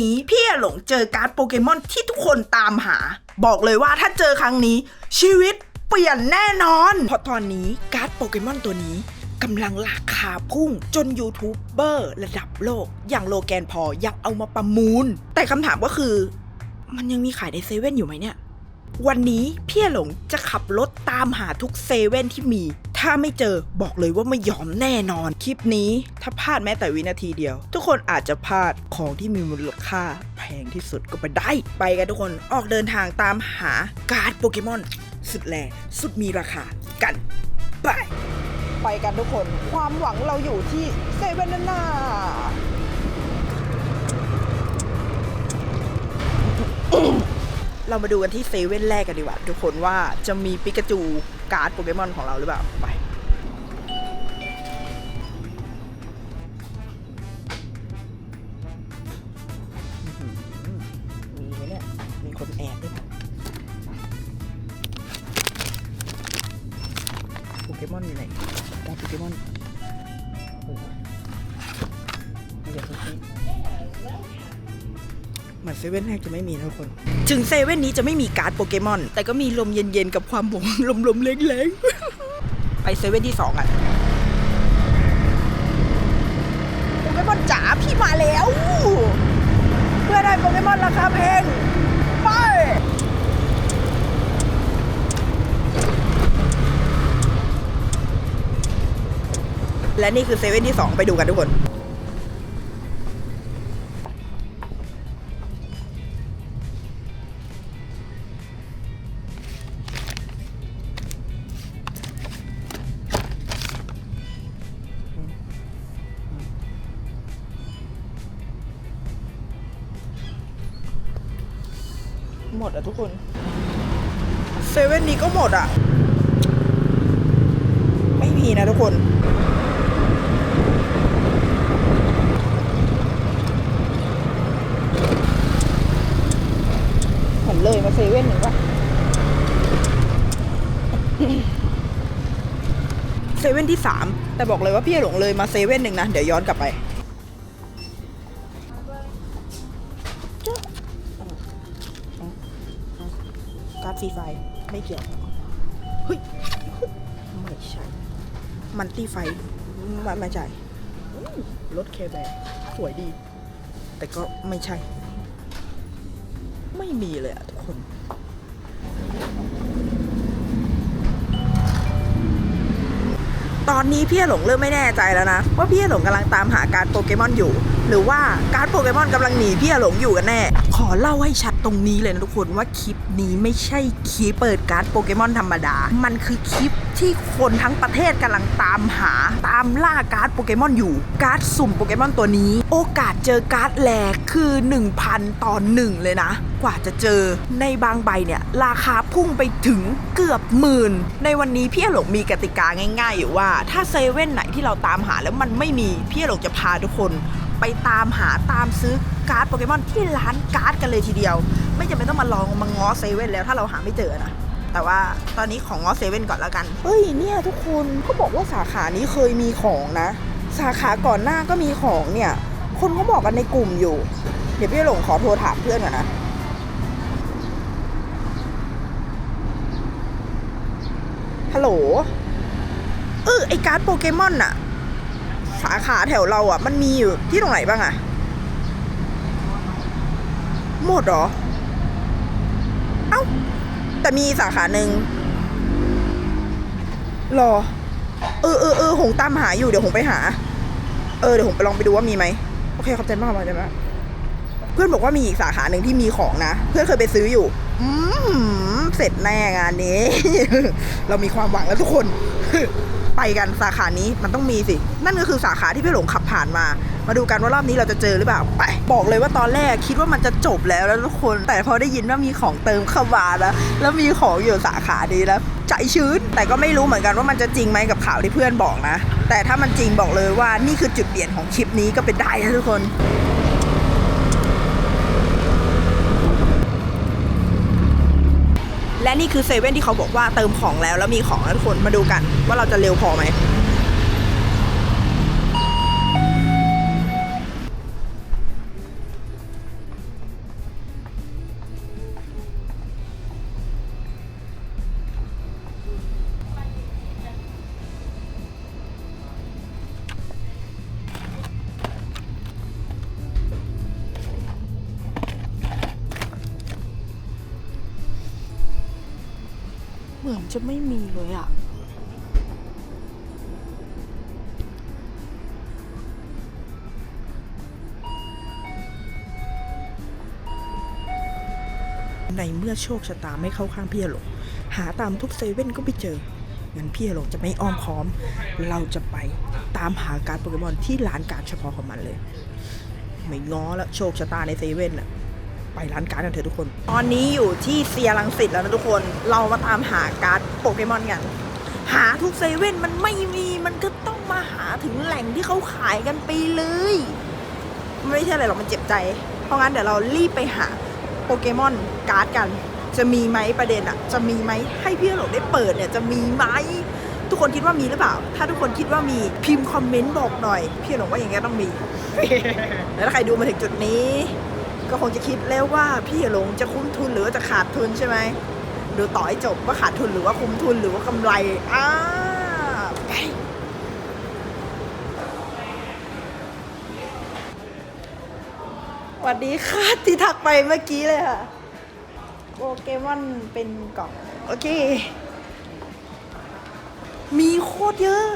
นี้พี่หลงเจอการ์ดโปเกมอนที่ทุกคนตามหา บอกเลยว่าถ้าเจอครั้งนี้ ชีวิตเปลี่ยนแน่นอน เพราะตอนนี้การ์ดโปเกมอนตัวนี้กำลังราคาพุ่งจนยูทูบเบอร์ระดับโลก อย่างโลแกนพอยังเอามาประมูล แต่คำถามก็คือ มันยังมีขายในเซเว่นอยู่ไหมเนี่ย วันนี้พี่หลงจะขับรถตามหาทุกเซเว่นที่มี ถ้าไม่เจอบอกเลยว่าไม่ยอมแน่นอน คลิปนี้ถ้าพลาดแม้แต่วินาทีเดียว ทุกคนอาจจะพลาดของที่มีมูลค่า แพงที่สุดก็ไปได้ ไปกันทุกคนออกเดินทางตามหาการ์ดโปเกมอน สุดแรงสุดมีราคากันไป ไปกันทุกคน ความหวังเราอยู่ที่เซเว่นน่า เรามาดูกันที่เซเว่นแรกกันดีกว่าทุกคนว่าจะมีปิกาจูการ์ดโปเกมอนของเราหรือเปล่าไป ว่นแรกจะไม่มีนะทุกคน ถึงเซเว่นนี้จะไม่มีการ์ดโปเกมอน แต่ก็มีลมเย็นๆ กับความหวงลมๆแรงๆไปเซเว่นที่สองอะโปเกมอนจ๋าพี่มาแล้ว เพื่อได้โปเกมอนราคาแพงไปและนี่คือเซเว่นที่สองไปดูกันทุกคน บอกเลยว่าพี่หลงเลยมาเซเว่นหนึ่งนะ เดี๋ยวย้อนกลับไปการ์ดฟรีไฟไม่เกี่ยวเฮ้ยไม่ใช่ มันตีไฟไม่ไม่ใช่อืมรถเคแบร์สวยดี แต่ก็ไม่ใช่ ไม่มีเลยอะทุกคน ตอนนี้พี่หลงเริ่มไม่แน่ใจแล้วนะ ว่าพี่หลงกำลังตามหาการโปเกมอนอยู่ หรือว่าการโปเกมอนกำลังหนีพี่หลงอยู่กันแน่ ขอเล่าให้ชัดตรงนี้เลยนะทุกคนว่าคลิปนี้ไม่ใช่คลิปเปิดการ์ดโปเกมอนธรรมดา มันคือคลิปที่คนทั้งประเทศกำลังตามหาตามล่าการ์ดโปเกมอนอยู่การ์ดสุ่มโปเกมอนตัวนี้ โอกาสเจอการ์ดแลกคือ 1,000 ต่อหนึ่งเลยนะ กว่าจะเจอในบางใบเนี่ย ราคาพุ่งไปถึงเกือบหมื่น ในวันนี้พี่หลงมีกติกาง่ายๆอยู่ว่า ถ้าเซเว่นไหนที่เราตามหาแล้วมันไม่มีพี่หลงจะพาทุกคนไปตามหาตามซื้อการ์ดโปเกมอนที่ร้านการ์ดกันเลยทีเดียว ไม่จำเป็นต้องมาลองมาง้อเซเว่นแล้วถ้าเราหาไม่เจอนะแต่ว่าตอนนี้ของง้อเซเว่นก่อนแล้วกันเฮ้ยเนี่ยทุกคนเขาบอกว่าสาขานี้เคยมีของนะ สาขาก่อนหน้าก็มีของเนี่ย คนเขาบอกกันในกลุ่มอยู่ เดี๋ยวพี่หลงขอโทรถามเพื่อนก่อนนะฮัลโหลเออไอการ์ดโปเกมอนอะ สาขาแถวเราอะมันมีอยู่ที่ตรงไหนบ้างอะหมดเหรอ เอ้า แต่มีสาขาหนึ่งรอ เออเออเออหงตามหาอยู่เดี๋ยวหงไปหา เออเดี๋ยวหงไปลองไปดูว่ามีไหมโอเคขอบใจมากขอบใจมากเพื่อนบอกว่ามีอีกสาขาหนึ่งที่มีของนะ เพื่อนเคยไปซื้ออยู่ อืมเสร็จแน่งานนี้ เรามีความหวังแล้วทุกคน ไปกันสาขานี้มันต้องมีสิ นั่นก็คือสาขาที่พี่หลงขับผ่านมา มาดูกันว่ารอบนี้เราจะเจอหรือเปล่าไปบอกเลยว่าตอนแรกคิดว่ามันจะจบแล้วแล้วทุกคน แต่พอได้ยินว่ามีของเติมเข้ามาแล้ว แล้วมีของอยู่สาขานี้แล้วใจชื้น แต่ก็ไม่รู้เหมือนกันว่ามันจะจริงไหมกับข่าวที่เพื่อนบอกนะ แต่ถ้ามันจริงบอกเลยว่านี่คือจุดเปลี่ยนของคลิปนี้ก็เป็นได้นะทุกคน และนี่คือเซเว่นที่เขาบอกว่าเติมของแล้วแล้วมีของแล้วทุกคนมาดูกันว่าเราจะเร็วพอไหม จะไม่มีเลยอะในเมื่อโชคชะตาไม่เข้าข้างพี่หลงหาตามทุกเซเว่นก็ไม่เจอ งั้นพี่หลงจะไม่อ้อมค้อม เราจะไปตามหาการโปเกมอนที่ร้านการ์ดเฉพาะของมันเลย ไม่ง้อแล้วโชคชะตาในเซเว่นอะไปร้านการ์ดกันเถอะทุกคน ตอนนี้อยู่ที่เซียรังสิตแล้วนะทุกคน เรามาตามหาการ์ด โปเกมอนกัน หาทุกเซเว่นมันไม่มีมันก็ต้องมาหาถึงแหล่งที่เขาขายกันไปเลยไม่ใช่อะไรหรอกมันเจ็บใจ เพราะงั้นเดี๋ยวเรารีบไปหาโปเกมอนการ์ดกัน จะมีไหมประเด็นอะจะมีไหมให้พี่หลงได้เปิดเนี่ยจะมีไหมทุกคนคิดว่ามีหรือเปล่า ถ้าทุกคนคิดว่ามีพิมพ์คอมเมนต์บอกหน่อย พี่หลงว่าอย่างเงี้ยต้องมี แล้วถ้าใครดูมาถึงจุดนี้ ก็คงจะคิดแล้วว่าพี่หลงจะคุ้มทุนหรือจะขาดทุนใช่ไหม ดูต่อให้จบว่าขาดทุนหรือว่าคุ้มทุนหรือว่ากำไรอ่าไปสวัสดีค่ะที่ทักไปเมื่อกี้เลยค่ะโปเกมอนเป็นกล่อง โอเค มีโคตรเยอะ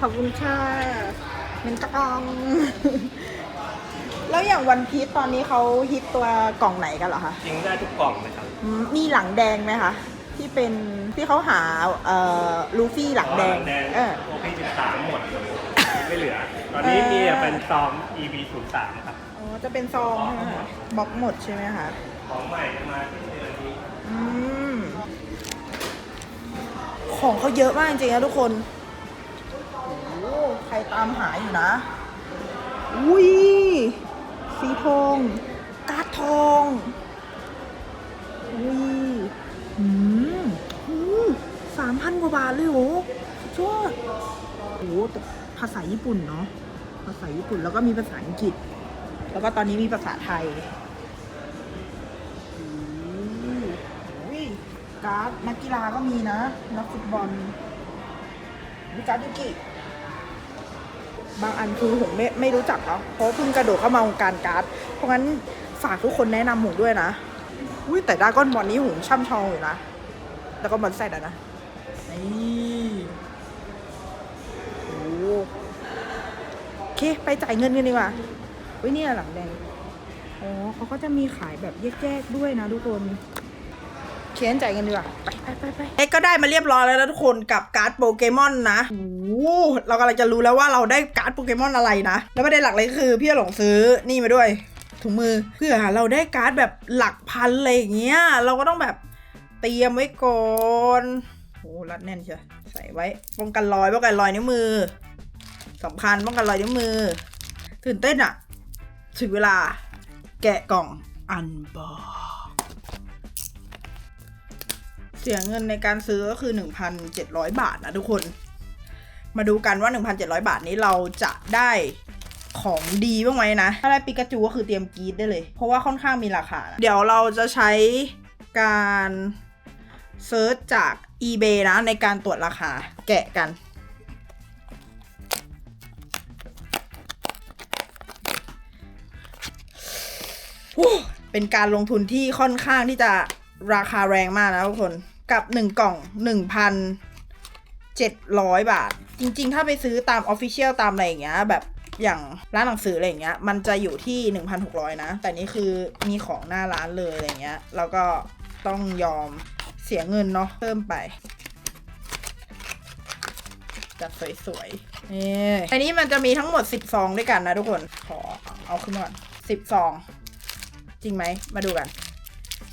ขอบคุณค่ะเป็นกล่อง แล้วอย่างวันพีชตอนนี้เขาฮิตตัวกล่องไหนกันเหรอคะจริงได้ทุกกล่องเลยครับอืมมีหลังแดงไหมคะ ที่เป็นที่เขาหาเอ่อลูฟี่หลังแดง แดงเออ โอเคสิบสามหมด ไม่เหลือ ตอนนี้มีแต่เป็นซอง EV 0 3ครับ อ๋อ จะเป็นซองใช่ไหมคะบล็อกหมดใช่ไหมคะ ของใหม่จะมาที่เดือนนี้ อืม ของเขาเยอะมากจริงๆนะทุกคนโอ้โห ใครตามหาอยู่นะ อุ้ย สีทอง การ์ดทอง อุ้ยอืมสามพันกว่าบาทเลยโหสุดยอดโอ้แต่ภาษาญี่ปุ่นเนาะ ภาษาญี่ปุ่นแล้วก็มีภาษาอังกฤษ แล้วก็ตอนนี้มีภาษาไทยอุ้ยการ์ดนักกีฬาก็มีนะ นักฟุตบอลมีการ์ดยูกิ บางอันคือผมไม่ไม่รู้จักแล้วเพราะเพิ่งกระโดดเข้ามาวงการการ์ด เพราะงั้นฝากทุกคนแนะนำผมด้วยนะอุ้ยแต่ดาก้อนบอลนี้ผมช่ำชองอยู่นะแล้วก็บอลแซดอะนะนี่โอ้โอเคไปจ่ายเงินกันดีกว่าเฮ้ยเนี่ยหลังแดงอ๋อเขาก็จะมีขายแบบแยกๆด้วยนะทุกคนเขียนจ่ายเงินดีกว่าไปไปไปไปเอ็กก็ได้มาเรียบร้อยแล้วนะทุกคนกับการ์ดโปเกมอนนะ เรากำลังจะรู้แล้วว่าเราได้การ์ดโปเกมอนอะไรนะ แล้วประเด็นหลักเลยก็คือพี่หลงซื้อนี่มาด้วยถุงมือเพื่อเราได้การ์ดแบบหลักพันอะไรอย่างเงี้ยเราก็ต้องแบบเตรียมไว้ก่อนโอ้รัดแน่นเชียวใส่ไว้ป้องกันรอยป้องกันรอยนิ้วมือสำคัญป้องกันรอยนิ้วมือ ตื่นเต้นอะถึงเวลาแกะกล่องอันบอกเสียเงินในการซื้อก็คือ 1,700 บาทนะทุกคน มาดูกันว่า 1,700 บาทนี้เราจะได้ของดีบ้างไหมนะ ถ้าได้ปิกาจูก็คือเตรียมกรีดได้เลย เพราะว่าค่อนข้างมีราคานะเดี๋ยวเราจะใช้การเซิร์ชจาก eBay นะ ในการตรวจราคาแกะกัน เป็นการลงทุนที่ค่อนข้างที่จะราคาแรงมากนะทุกคน กับ 1 กล่อง 700 บาท จริง ๆ ถ้าไปซื้อตามออฟฟิเชียลตามอะไรอย่างเงี้ยแบบอย่างร้านหนังสืออะไรอย่างเงี้ยมันจะอยู่ที่ 1,600 นะ แต่นี่คือมีของหน้าร้านเลยอะไรเงี้ยแล้วก็ต้องยอมเสียเงินเนาะเพิ่มไปจัดสวยๆนี่อันนี้มันจะมีทั้งหมด 10ซองด้วยกันนะทุกคนขอเอาขึ้นก่อน10ซองจริงไหมมาดูกัน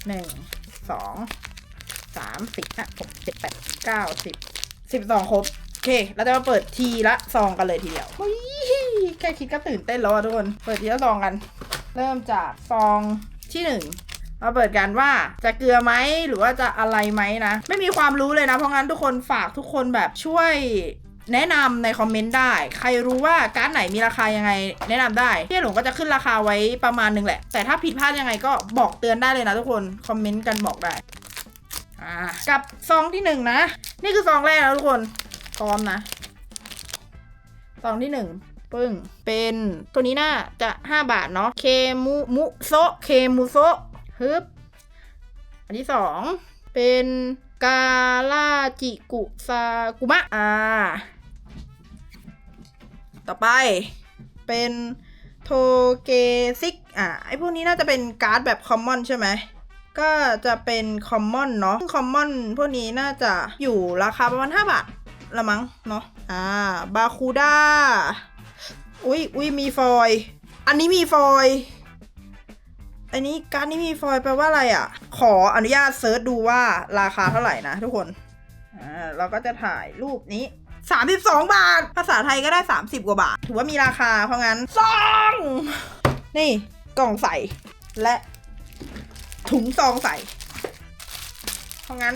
1 2 3 4 5 6 7 8 9 10 สิบสองครบ โอเค เราจะมาเปิดทีละซองกันเลยทีเดียวแค่คิดก็ตื่นเต้นแล้วอะทุกคน เปิดทีละซองกัน เริ่มจากซองที่หนึ่งมาเปิดกันว่าจะเกลือไหมหรือว่าจะอะไรไหมนะ ไม่มีความรู้เลยนะ เพราะงั้นทุกคนฝากทุกคนแบบช่วยแนะนำในคอมเมนต์ได้ ใครรู้ว่าการ์ดไหนมีราคายังไง แนะนำได้พี่หลงก็จะขึ้นราคาไว้ประมาณนึงแหละ แต่ถ้าผิดพลาดยังไงก็บอกเตือนได้เลยนะทุกคน คอมเมนต์กันบอกได้ อ่ากับซองที่หนึ่งนะ นี่คือซองแรกนะทุกคนพร้อมนะซองที่หนึ่งปึ้ง เป็นตัวนี้น่าจะ5บาทเนาะ เคมุมุโซเคมุโซฮึบ อันที่สองเป็นกาลาจิกุซากุมะ อ่า ต่อไปเป็นโทเกซิก อ่า ไอพวกนี้น่าจะเป็นการ์ดแบบคอมมอนใช่ไหม ก็จะเป็นคอมมอนเนาะคอมมอนพวกนี้น่าจะอยู่ราคาประมาณ 5 บาทละมั้งเนาะอ่าบาคูด้าอุ้ยอุ้ยมีฟอย อันนี้มีฟอยอันนี้การนี้มีฟอยแปลว่าอะไรอะ่ะ ขออนุญาตเซิร์ชดูว่าราคาเท่าไหร่นะทุกคนอ่าเราก็จะถ่ายรูปนี้ 32 บาท ภาษาไทยก็ได้ 30 กว่าบาท ถือว่ามีราคาเพราะงั้นซองนี่กล่องใส่และ ถุงซองใส่ เพราะงั้น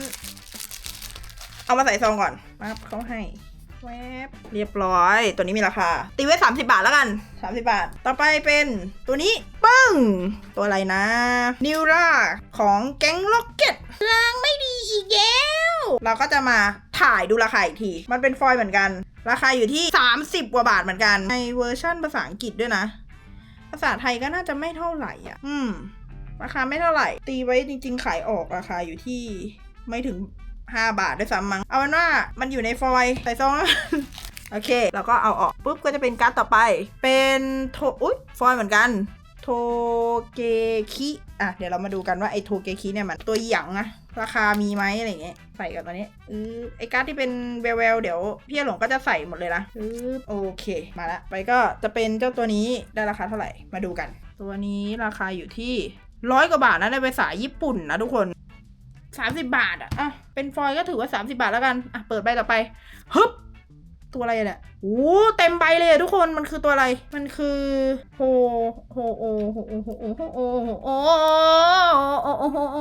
เอามาใส่ซองก่อนมาเขาให้แวบเรียบร้อย ตัวนี้มีราคา ตีไว้ 30 บาทแล้วกัน 30 บาท ต่อไปเป็นตัวนี้ ปึ้ง ตัวอะไรนะ นิวราของแก๊งล็อกเก็ตรางไม่ดีอีกแล้วเราก็จะมาถ่ายดูราคาอีกที มันเป็นฟอยล์เหมือนกัน ราคาอยู่ที่ 30 กว่าบาทเหมือนกัน ในเวอร์ชั่นภาษาอังกฤษด้วยนะ ภาษาไทยก็น่าจะไม่เท่าไหร่อะ อืม ราคาไม่เท่าไหร่ ตีไว้จริง ๆ ขายออกราคาอยู่ที่ไม่ถึง 5 บาทด้วยซ้ำมั้ง เอาเป็นว่ามันอยู่ในฟอยล์ใส่ซองโอเค แล้วก็เอาออกปุ๊บก็จะเป็นการ์ดต่อไป เป็นโทอุ๊ยฟอยล์เหมือนกันโทเกคิอะเดี๋ยวเรามาดูกันว่าไอ้โทเกคิเนี่ยมันตัวหยังนะราคามีไหมอะไรเงี้ยใส่กับตัวนี้อือไอ้การ์ดที่เป็นแววๆเดี๋ยวพี่หลงก็จะใส่หมดเลยนะอือโอเค มาละไปก็จะเป็นเจ้าตัวนี้ได้ราคาเท่าไหร่มาดูกัน ตัวนี้ราคาอยู่ที่ ร้อยกว่าบาทนะในภาษาญี่ปุ่นนะทุกคนสามสิบาทอะอะเป็นฟอยก็ถือว่าสามสิบาทแล้วกัน อะ เปิดใบต่อไปฮึบตัวอะไรเนี่ยโอ้เต็มใบเลยทุกคนมันคือตัวอะไร มันคือโฮโฮโอโฮโอโฮโอโฮโอโฮโอโอโอโฮโอ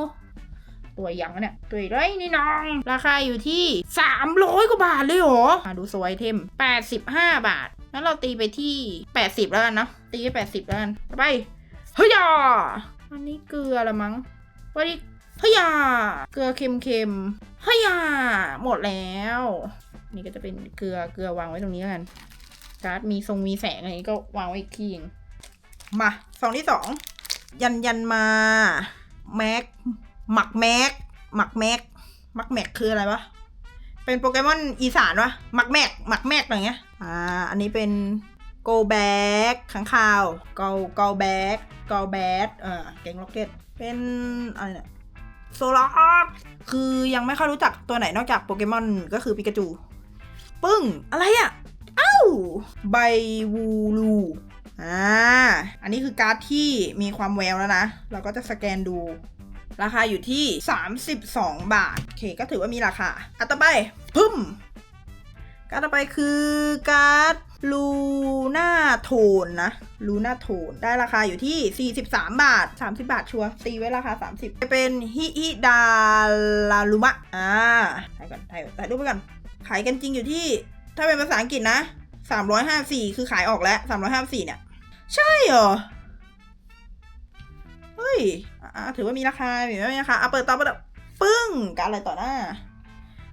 ตัวยังเนี่ย ตัวไรนี่น้อง ราคาอยู่ที่สามร้อยกว่าบาทเลยเหรออะดูโซไอเทมแปดสิบห้าบาท งั้นเราตีไปที่แปดสิบแล้วกันเนาะตีไปแปดสิบแล้วกัน ไป เฮ้ย อันนี้เกลือละมั้งวันนี้เฮียเกลือเค็มๆเฮียหมดแล้ว นี่ก็จะเป็นเกลือ เกลือวางไว้ตรงนี้กัน การ์ดมีทรงมีแสงอะไรนี้ก็วางไว้อีกที่นึงมาซองที่สอง ยันยันมา แม็ก หมักแม็ก หมักแม็ก หมักแม็กคืออะไรวะ เป็นโปเกมอนอีสานวะหมักแม็ก หมักแม็กอะไรเงี้ย อ่า อันนี้เป็น โกแบ็กขังคาวเกาเกาแบ็กเกาแบดเออเก่งล็อกเก็ตเป็นอะไรเนี่ยโซลาร์คือยังไม่ค่อยรู้จักตัวไหนนอกจากโปเกมอนก็คือปิกาจู ปึ้ง อะไรอะ่ะ เอ้าไบวูลูอ่า อันนี้คือการ์ดที่มีความแววแล้วนะ เราก็จะสแกนดู ราคาอยู่ที่ 32 บาท โอเค ก็ถือว่ามีราคาอะต่อไป พึ่ม การดต่อไปคือการ์ดลูน่าโทนนะลูน่าโทนได้ราคาอยู่ที่ 43 บาท 30 บาทชัวร์ตีไว้ราคา 30 จะเป็นฮิฮิดาลาลุมะอ่าถ่ายก่อนถ่ายถ่ายรูปไปก่อน ขายกันจริงอยู่ที่ ถ้าเป็นภาษาอังกฤษนะ 354 คือขายออกแล้ว 354 เนี่ย ใช่เหรอ เฮ้ยถือว่ามีราคาถือว่ามีราคาอะเปิดต่อเปิดปึ้งการอะไรต่อหน้า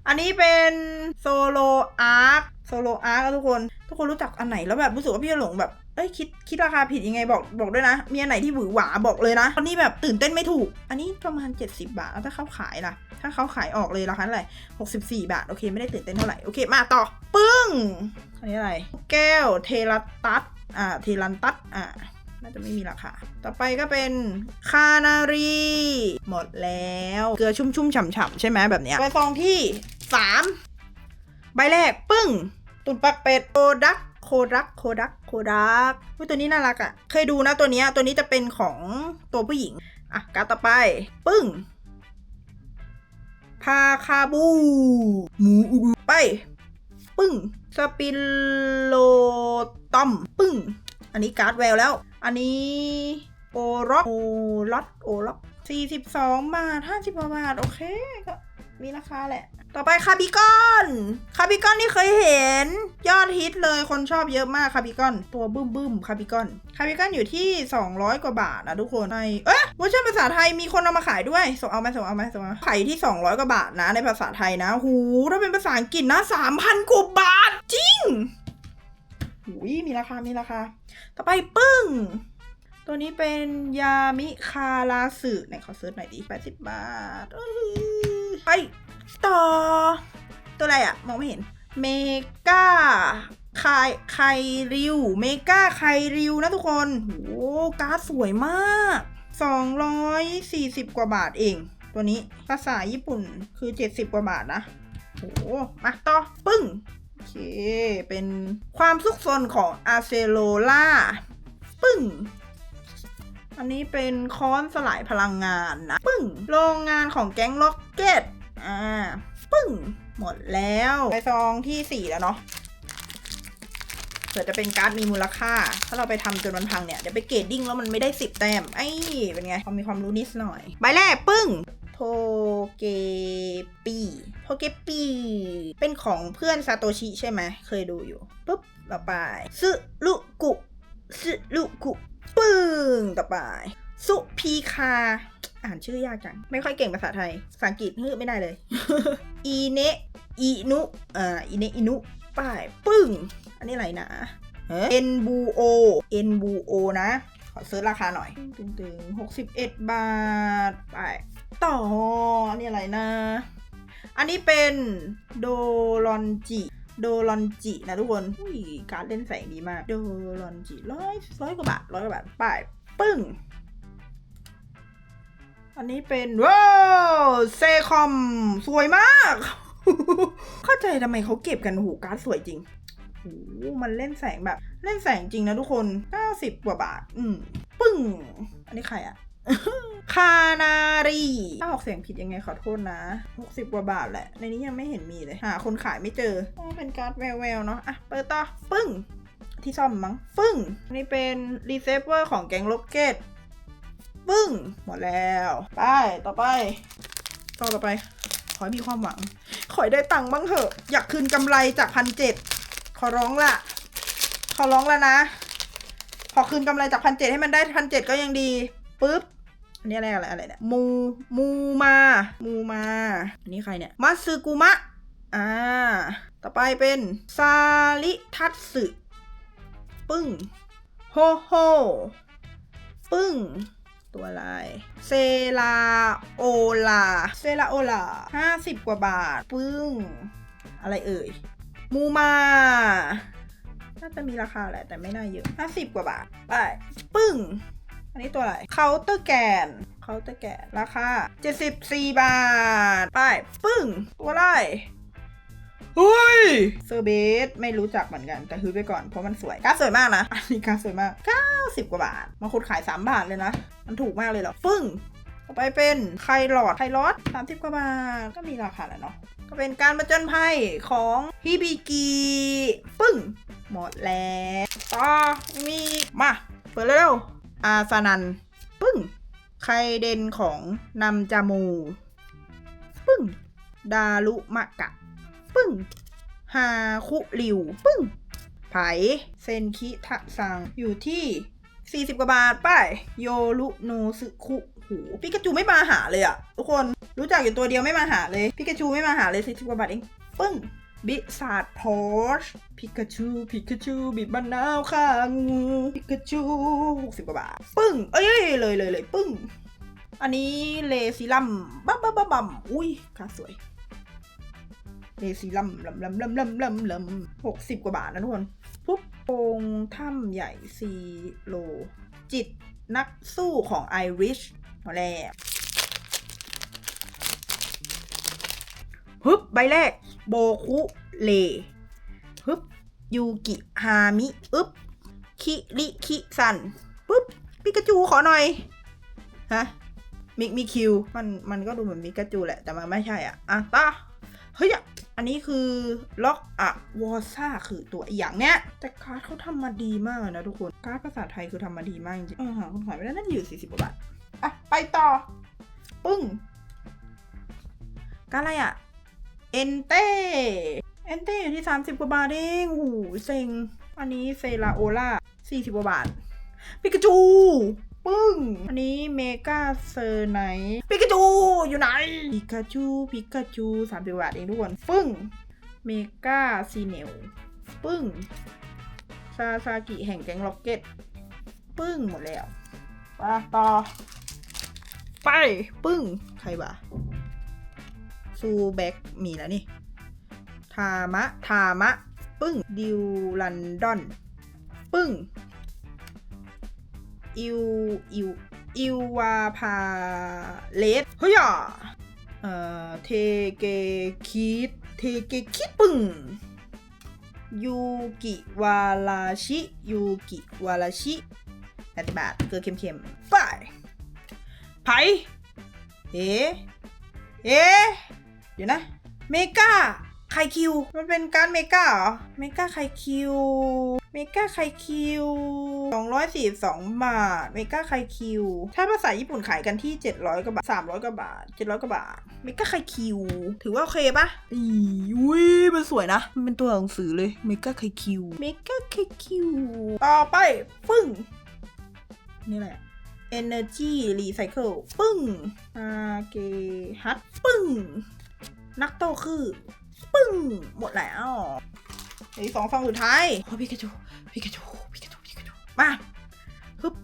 อันนี้เป็นโซโลอาร์คโซโลอาร์คทุกคน ทุกคนรู้จักอันไหนแล้วแบบรู้สึกว่าพี่หลงแบบเอ้ยคิดคิดราคาผิดยังไงบอกบอกด้วยนะ มีอันไหนที่หวือหวาบอกเลยนะตอนนี้แบบตื่นเต้นไม่ถูก อันนี้ประมาณ 70 บาทแล้วถ้าเขาขายล่ะ ถ้าเขาขายออกเลยราคาเท่าไหร่64 บาท โอเค ไม่ได้ตื่นเต้นเท่าไหร่ โอเค มาต่อ ปึ้ง อันนี้อะไร แก้วเทลัตัสอ่าเทลันตัสอ่า น่าจะไม่มีราคา ต่อไปก็เป็นคานารี หมดแล้ว เกลือชุ่มๆฉ่ำๆใช่ไหมแบบเนี้ยไปซองที่ 3 ใบแรก ปึ้ง ตุนปักเป็ดโคดักโคดักโคดักโคดักอุ๊ยตัวนี้น่ารักอะ่ะ เคยดูนะตัวนี้ตัวนี้จะเป็นของตัวผู้หญิง อะการดต่อไป ปึ้งพาคาบูหมูอุรุไป ปึ้ง สปิโลตอม ปึ้ง อันนี้การ์ดแววแล้ว อันนี้โอร็อกโอล็อตโอล็อกสี่สิบสองบาทห้าสิบกว่าบาท โอเคก็มีราคาแหละ ต่อไปคาบิกอนคาบิกอนที่เคยเห็น ยอดฮิตเลยคนชอบเยอะมากคาบิกอน ตัวบึ้มบึ้มคาบิกอนคาบิกอนอยู่ที่ 200 กว่าบาทนะทุกคนในเอ๊ะเวอร์ชันภาษาไทยมีคนเอามาขายด้วย ส่งเอาไหมส่งเอาไหมส่งเอาไหมขายที่ 200 กว่าบาทนะในภาษาไทยนะหูถ้าเป็นภาษาอังกฤษนะ 3,000 กว่าบาท จริงหูมีราคา มีราคา ต่อไปปึ้ง ตัวนี้เป็นยามิคาราสึไหนขอเซิร์ชหน่อยดิ80 บาทไปต่อ ตัวอะไรอะมองไม่เห็น เมกาไคไคริว เมกาไคริวนะทุกคนโหการ์ดสวยมาก 240 กว่าบาทเอง ตัวนี้ภาษาญี่ปุ่นคือ 70 กว่าบาทนะโหมาต่อ ปึ้ง โอเค เป็นความสุขสนของอาเซโลล่าปึ้ง อันนี้เป็นค้อนสลายพลังงานนะ ปึ้ง โรงงานของแก๊งล็อกเก็ต อ่า ปึ้ง หมดแล้วไปซองที่ 4 แล้วเนาะเผื่อจะเป็นการ์ดมีมูลค่า ถ้าเราไปทำจนมันพังเนี่ย เดี๋ยวไปเกรดดิ้งแล้วมันไม่ได้ 10 แต้ม ไอ้เป็นไงพอมีความรู้นิดหน่อย ใบแรกปึ้ง โทเกปี โทเกปีเป็นของเพื่อนซาโตชิใช่ไหม เคยดูอยู่ ปุ๊บ ต่อไปซึรุกุซึรุกุ ปึ้ง ต่อไป สุพีคา อ่านชื่อยากจัง ไม่ค่อยเก่งภาษาไทย ภาษาอังกฤษฮึไม่ได้เลย อีเนะอีนุอ่าอีเนะอินุป้ายปึ้ง อันนี้อะไรนะเอ็นบูโอเอ็นบูโอนะ ขอซื้อราคาหน่อย ตึงตึงหกสิบเอ็ดบาท ไป ต่อ อันนี้อะไรนะ อันนี้เป็นโดรอนจิโดรอนจินะทุกคนอุ้ยการเล่นแสงดีมาก โดรอนจิร้อยร้อยกว่าบาทร้อยกว่าบาทไป้ายปึ้ง อันนี้เป็นว้าวเซคอมสวยมาก เข้าใจทำไมเขาเก็บกันโอ้โหการ์ดสวยจริงโอ้มันเล่นแสงแบบ เล่นแสงจริงนะทุกคน 90 กว่าบาท อืม ปึ้ง อันนี้ใครอะ คานารีถ้าออกเสียงผิดยังไงขอโทษนะ 60 กว่าบาทแหละ ในนี้ยังไม่เห็นมีเลย หาคนขายไม่เจออเป็นการ์ดแววๆเนาะ อะ เปิดต่อ ปึ้ง ที่ซ่อมมั้ง ปึ้งนนี้เป็นรีเซฟเวอร์ของแกงล็อกเก็ต ปึ้ง หมดแล้ว ไป ต่อไป ต่อต่อไป ขอให้มีความหวัง ขอได้ตังค์บ้างเถอะ อยากคืนกำไรจากพันเจ็ดขอร้องละ ขอร้องแล้วนะ ขอคืนกำไรจากพันเจ็ดให้มันได้พันเจ็ดก็ยังดี ปึ๊บ อันนี้อะไรอะไรอะไรเนี่ยมูมูมามูมาอันนี้ใครเนี่ยมัตสึกุมะอ่าต่อไปเป็นซาริทัตสึปึ้งโฮโฮปึ้ง ตัวอะไรเซลาโอลาเซลาโอลาห้าสิบกว่าบาท ปึ้ง อะไรเอ่ย มูมา น่าจะมีราคาแหละ แต่ไม่น่าเยอะห้าสิบกว่าบาท ไป ปึ้ง อันนี้ตัวอะไรเคาน์เตอร์แกนเคาน์เตอร์แกนราคา74 บาท ไป ปึ้ง ตัวอะไรเฮ้ยเซอร์เบสไม่รู้จักเหมือนกัน แต่ฮือไปก่อนเพราะมันสวยการสวยมากนะ อันนี้การสวยมาก 90 กว่าบาทมาคุดขาย 3 บาทเลยนะ มันถูกมากเลยเหรอปึ้งต่อไปเป็นไคลอดไคลอด30 กว่าบาท ก็มีราคาแหละเนาะก็เป็นการประจนภัยของฮิบิกิปึ้ง หมดแล้ว ต่อมีมา เปิดเร็ว อาซานัน ปึ้ง ไคเดนของนัมจามู ปึ้ง ดารุมะกะ ปึ้ง ฮาคุริว ปึ้ง ไผ เซนคิทะซัง อยู่ที่ 40 กว่าบาท ป้าย โยรุโนสึคุหูปิกาจูไม่มาหาเลยอะทุกคน รู้จักอยู่ตัวเดียวไม่มาหาเลยปิกาจูไม่มาหาเลย40กว่าบาทเอง ปึ้ง บิสาดพอชพิกาชูพิกาชูบิดมะนาวข้างูพิกาชู60กว่าบาท ปึ้ง เอ้ยเลยเลยเลยปึ้ง อันนี้เลซิลัมบัมบัมบัมบัมอุ้ยค่าสวย เลซิลัมลำลำลำลำลำลำหกสิบกว่าบาทนะทุกคนปุ๊บโองถ้ำใหญ่ซีโล จิตนักสู้ของไอริชมาแล้ว ฮึบใบแรก โบคุเลฮึบยูกิฮามิอึบคิริคิซันปุ๊บปิกาจูขอหน่อย ฮะ มิกมิคิว มัน มันก็ดูเหมือนมิกาจูแหละ แต่มันไม่ใช่อะ อะต่อเฮ้ยอะอันนี้คือล็อกอะวอซ่าคือตัวอย่างเนี้ย แต่การ์ดเขาทำมาดีมากนะทุกคน การ์ดภาษาไทยคือทำมาดีมากจริงๆเออหาคนขายไม่ได้น่าจะอยู่ 40กว่าบาท อะ ไปต่อ ปึ้งการดอะไรอะ เอนเต้เอนเต้อยู่ที่ 30 กว่าบาทเองโอ้โหเซ็ง อันนี้เซราโอล่า40 กว่าบาท ปิกาจู ปึ้ง อันนี้เมกาเซอร์ไนปิกาจู อยู่ไหน ปิกาจู ปิกาจูสามสิบบาทเองทุกคน ปึ้ง เมกาซีเนลปึ้ง ซาซากิแห่งแก๊งล็อกเก็ต ปึ้งหมดแล้ว ไปต่อ ไป ปึ้ง ใครวะ ซูแบ็กมีแล้วนี่ ทามะ ทามะ ปึ้ง ดิวลันดอน ปึ้ง อิว อิว อิววาพาเลสเฮ้ยอะเอ่อ เทเกคิด เทเกคิดปึ้ง ยูกิวาลาชิ ยูกิวาลาชิแปดบาทเกลือเค็มๆไปไผเอ๋เอ๋ เดี๋ยวนะ เมกาไคคิว มันเป็นการเมกาเหรอ เมกาไคคิว เมกาไคคิว242 บาท เมกาไคคิว ถ้าภาษาญี่ปุ่นขายกันที่ 700กว่าบาท 300กว่าบาท 700กว่าบาท เมกาไคคิว ถือว่าโอเคปะอีอุ้ยมันสวยนะ มันเป็นตัวหนังสือเลย เมกาไคคิว เมกาไคคิว ต่อไปปึ้ง นี่แหละ Energy Recycle ปึ้งอาเกฮัตปึ้ง นักโตคือ ปึ้ง หมดแล้วเหลืออีกสองซองสุดท้ายโอ้พิกาจูพิกาจูพิกาจูพิกาจูมาฮึบ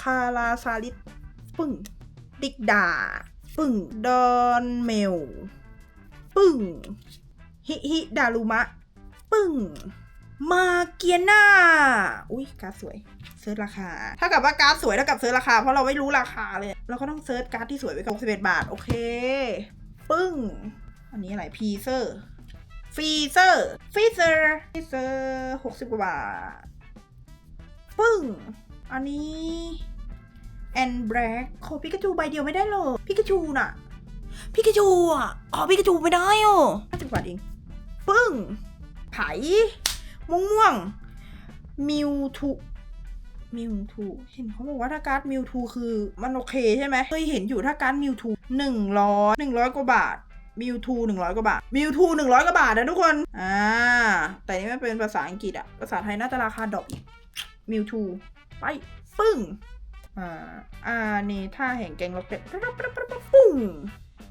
คาราซาลิสปึ้ง ดิกดา ปึ้ง ดอนเมล ปึ้ง ฮิฮิดารุมะ ปึ้ง มาเกียนาอุ้ยการ์ดสวย เซิร์ชราคา ถ้ากับว่าการ์ดสวยเท่ากับเซิร์ชราคา เพราะเราไม่รู้ราคาเลย เราก็ต้องเซิร์ชการ์ดที่สวยไว้ก่อน11บาท โอเค ปึ้ง อันนี้อะไรพีเซอร์ฟีเซอร์ฟีเซอร์ฟีเซอร์หกสิบกว่าบาท ปึ้ง อันนี้แอนแบล็กขอพิกาจูใบเดียวไม่ได้หรอพิกาจูน่ะพิกาจูอะขอพิกาจูไม่ได้อะห้าสิบบาทเอง ปึ้ง ไผ่ม่วงม่วงมิวทู มิวทูเห็นเขาบอกว่าถ้าการ์ดมิวทูคือมันโอเคใช่ไหมเคยเห็นอยู่ถ้าการ์ดมิวทูหนึ่งร้อยหนึ่งร้อยกว่าบาทมิวทูหนึ่งร้อยกว่าบาทมิวทูหนึ่งร้อยกว่าบาทนะทุกคน อ่า แต่นี่มันเป็นภาษาอังกฤษอะภาษาไทยน่าจะราคาดอปอีกมิวทูไป ปึ้ง อ่า อ่า นี่ท่าแห่งแกงล็อกเก็ตปุ้ง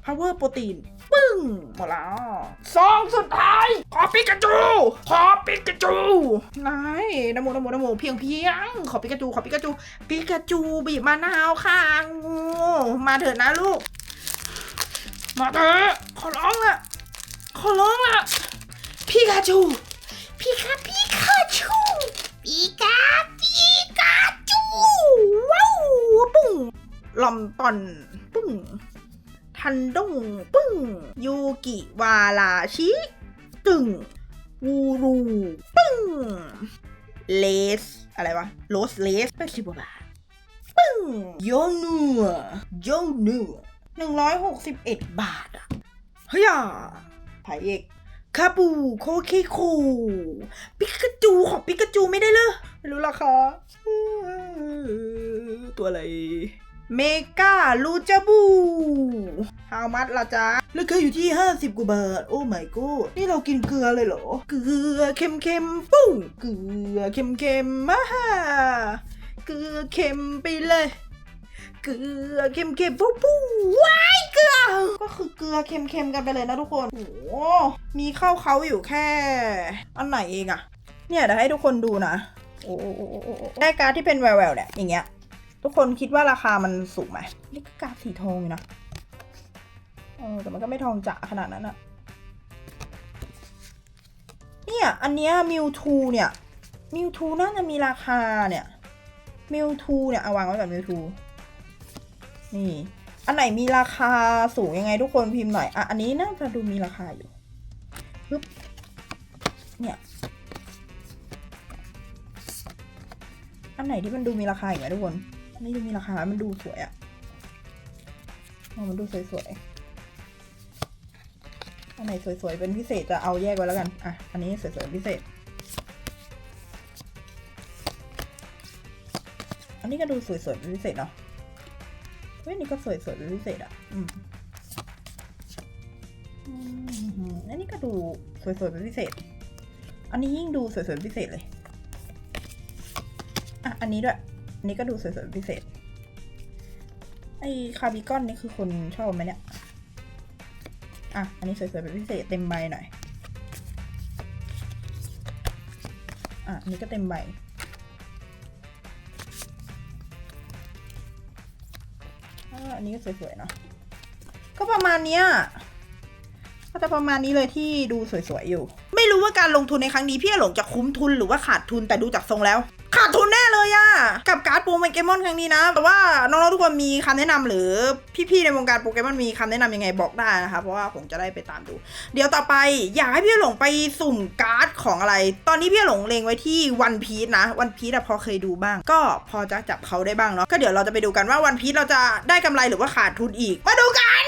power protein ปึ้ งหมดแล้วซองสุดท้าย ขอปิกาจู ขอปิกาจูนายนโมนโมนโมเพียงเพียง ขอปิกาจู ขอปิกาจู ปิกาจูบีบมะนาวค่ะงูมาเถิดนะลูก มาเถอะขอร้องละขอร้องละปิกาจูปิกาปิกาจูปิกาปิกาจู ว้าว ปุ้งลอมตอน ปุ้ง ทันดงปึ้ง ยูกิวาลาชิ ตึง วูรูปึ้ง เลส อะไรวะ โรสเลสแปดสิบบาท ปึ้ง โยนัวโยนัวหนึ่งร้อยหกสิบเอ็ดบาทอะเฮ้ยอะไผ่เอกคาบูโคเคคูปิกาจูของปิกาจูไม่ได้เลยไม่รู้ราคาตัวอะไร เมกาลูจาบูฮาวมัดละจ๊ะราคาอยู่ที่ 50กว่าบาท โอ้ my god นี่เรากินเกลือเลยเหรอ เกลือเค็มๆปุ้งเกลือเค็มๆมมาฮ่าเกลือเค็มไปเลย เกลือเค็มๆปุ๊บปุ๊บว้ายเกลือ ก็คือเกลือเค็มๆกันไปเลยนะทุกคน โอ้มีข้าวเขาอยู่แค่ อันไหนเองอะเนี่ยเดี๋ยวให้ทุกคนดูนะ โอ้โอ้โอ้โอ้โอ้ได้การ์ดที่เป็นแววๆเนี่ยอย่างเงี้ย ทุกคนคิดว่าราคามันสูงไหมนี่ก็กราฟสีทองอยู่นะเออแต่มันก็ไม่ทองจ๋าขนาดนั้นอะเนี่ย อันเนี้ยมิวทูเนี่ยมิวทูน่าจะมีราคาเนี่ยมิวทูเนี่ยเอาวางไว้กับมิวทูนี่ อันไหนมีราคาสูงยังไงทุกคนพิมพ์หน่อยอะอันนี้น่าจะดูมีราคาอยู่ปึ๊บเนี่ยอันไหนที่มันดูมีราคาอย่างเงี้ยทุกคน นนี้ดูมีราคามันดูสวยอะอ๋อมันดูสวยๆอันไหนสวยๆเป็นพิเศษจะเอาแยกไว้แล้วกันอะอันนี้สวยๆพิเศษ อันนี้ก็ดูสวยๆเป็นพิเศษเนาะเฮ้ยนี่ก็สวยๆเป็นพิเศษอะอืมอืมอันนี้ก็ดูสวยๆเป็นพิเศษ อันนี้ยิ่งดูสวยๆพิเศษเลย อะ อันนี้ด้วย นนี้ก็ดูสวยๆพิเศษ ไอ้คาร์บิคอนนี่คือคนชอบไหมเนี่ย อะ อันนี้สวยๆเป็นพิเศษเต็มใบหน่อย อะอันนี้ก็เต็มใบ อันนี้ก็สวยๆเนาะ ก็ประมาณเนี้ยก็จะประมาณนี้เลยที่ดูสวยๆอยู่ ไม่รู้ว่าการลงทุนในครั้งนี้พี่หลงจะคุ้มทุนหรือว่าขาดทุนแต่ดูจากทรงแล้ว ขาดทุน เลยอะกับการ์ดโปเกมอนครั้งนี้นะ แต่ว่าน้องๆทุกคนมีคำแนะนำหรือพี่ๆในวงการโปเกมอนมีคำแนะนำยังไงบอกได้นะคะ เพราะว่าผมจะได้ไปตามดู เดี๋ยวต่อไปอยากให้พี่หลงไปสุ่มการ์ดของอะไร ตอนนี้พี่หลงเลงไว้ที่วันพีชนะวันพีชอะพอเคยดูบ้าง ก็พอจะจับเขาได้บ้างเนาะก็เดี๋ยวเราจะไปดูกันว่าวันพีชเราจะได้กำไรหรือว่าขาดทุนอีก มาดูกัน